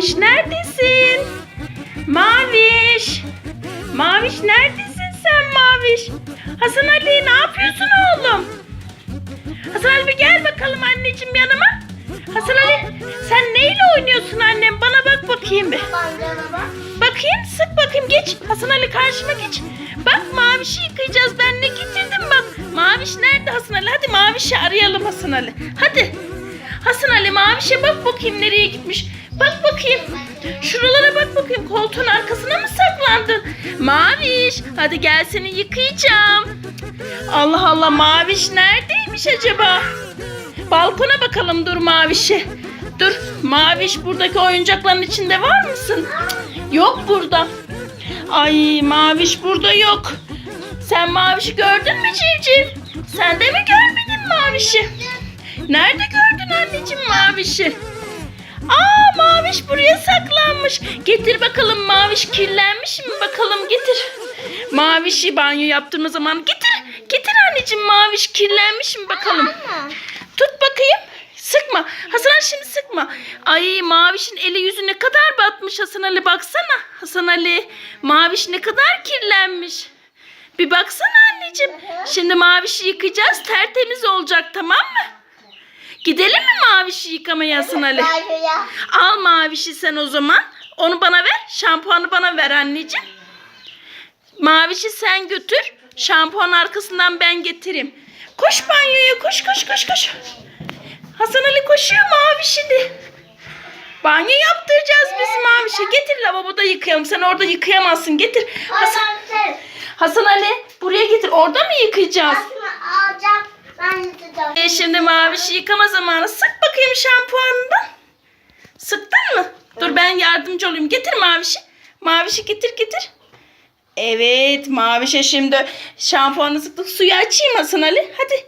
Maviş neredesin? Maviş. Maviş neredesin sen Maviş? Hasan Ali ne yapıyorsun oğlum? Hasan Ali bir gel bakalım anneciğim yanıma. Hasan Ali sen neyle oynuyorsun annem? Bana bak bakayım bir. Bakayım sık bakayım geç. Hasan Ali karşıma geç. Bak Maviş'i yıkayacağız. Ben ne getirdim bak. Maviş nerede Hasan Ali? Hadi Maviş'i arayalım Hasan Ali. Hadi. Hasan Ali Maviş'e bak bakayım nereye gitmiş. Bak bakayım. Şuralara bak bakayım. Koltuğun arkasına mı saklandın? Maviş hadi gel seni yıkayacağım. Allah Allah Maviş neredeymiş acaba? Balkona bakalım dur Maviş'e. Dur Maviş buradaki oyuncakların içinde var mısın? Yok burada. Ay Maviş burada yok. Sen Maviş'i gördün mü Civciv? Sen de mi görmedin Maviş'i? Nerede gördün anneciğim Maviş'i? Aa Maviş buraya saklanmış. Getir bakalım Maviş kirlenmiş mi bakalım getir. Maviş'i banyo yaptığım zaman getir. Getir anneciğim Maviş kirlenmiş mi bakalım. Tut bakayım. Sıkma. Hasan Ali şimdi sıkma. Ay Maviş'in eli yüzü ne kadar batmış Hasan Ali baksana. Hasan Ali Maviş ne kadar kirlenmiş. Bir baksana anneciğim. Şimdi Maviş'i yıkayacağız. Tertemiz olacak tamam mı? Gidelim mi Maviş'i yıkamaya Hasan Ali? Al Maviş'i sen o zaman. Onu bana ver. Şampuanı bana ver anneciğim. Maviş'i sen götür. Şampuan arkasından ben getireyim. Koş banyoya koş koş koş koş. Hasan Ali koşuyor Maviş'ini. Banyo yaptıracağız biz Maviş'e. Getir lavaboda yıkayalım. Sen orada yıkayamazsın. Getir. Hasan, Hasan. Ali buraya getir. Orada mı yıkayacağız? Alacağım. Ben yutacağım. E şimdi Maviş'i yıkama zamanı. Sık bakayım şampuanından. Sıktın mı? Dur ben yardımcı olayım. Getir Maviş'i. Maviş'i getir getir. Evet Maviş'e şimdi şampuanı sıktık. Suyu açayım Hasan Ali. Hadi.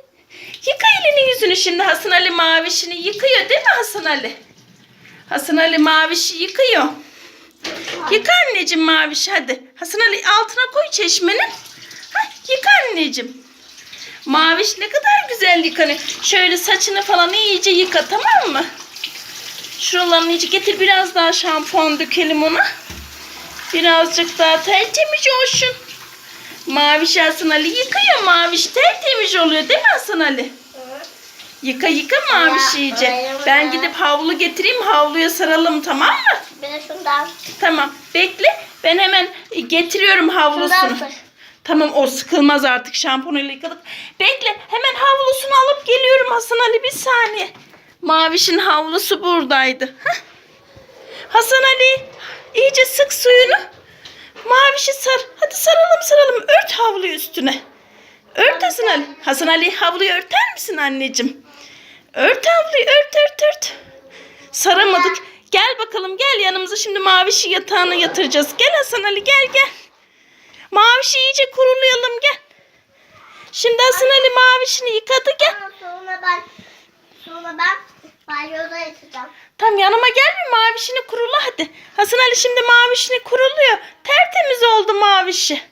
Yıka elini yüzünü şimdi Hasan Ali Maviş'ini yıkıyor değil mi Hasan Ali? Hasan Ali Maviş'i yıkıyor. Yıka anneciğim Maviş'i hadi. Hasan Ali altına koy çeşmenin. Hah, yıka anneciğim. Maviş ne kadar güzel yıkanıyor. Şöyle saçını falan iyice yıka tamam mı? Şuralarını iyice getir biraz daha şampuan dökelim ona. Birazcık daha tertemiz olsun. Maviş Hasan Ali yıkıyor Maviş tertemiz oluyor değil mi Hasan Ali? Yıka yıka Maviş Ya, iyice. Ben gidip havlu getireyim havluya saralım tamam mı? De şundan. Tamam bekle ben hemen getiriyorum havlusunu. Şundan sır. Tamam o sıkılmaz artık şampuanıyla yıkadık. Bekle hemen havlusunu alıp geliyorum Hasan Ali bir saniye. Maviş'in havlusu buradaydı. Hah. Hasan Ali iyice sık suyunu. Maviş'i sar. Hadi saralım saralım. Ört havluyu üstüne. Ört Hasan Ali. Hasan Ali havluyu örter misin anneciğim? Ört havluyu ört ört ört. Saramadık. Gel bakalım gel yanımıza şimdi Maviş'i yatağına yatıracağız. Gel Hasan Ali gel gel. Mavişi iyice kurulayalım gel. Şimdi Hasan Ali mavişini yıkadı gel. Sonra ben sonra ben banyoda yatacağım. Tam yanıma gel bir mavişini kurula hadi. Hasan Ali şimdi mavişini kuruluyor. Tertemiz oldu mavişi.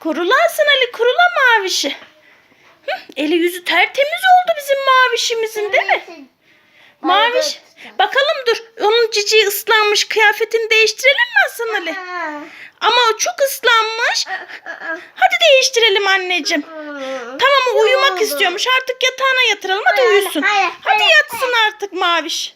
Kurula Hasan Ali kurula mavişi. Hı, eli yüzü tertemiz oldu bizim mavişimizin değil mi? Maviş. Bakalım dur. Onun cici ıslanmış kıyafetini değiştirelim mi Hasan Ali? Ama o çok ıslanmış. Hadi değiştirelim anneciğim. Tamam o uyumak istiyormuş. Artık yatağına yatıralım. Hadi uyusun. Hadi yatsın artık Maviş.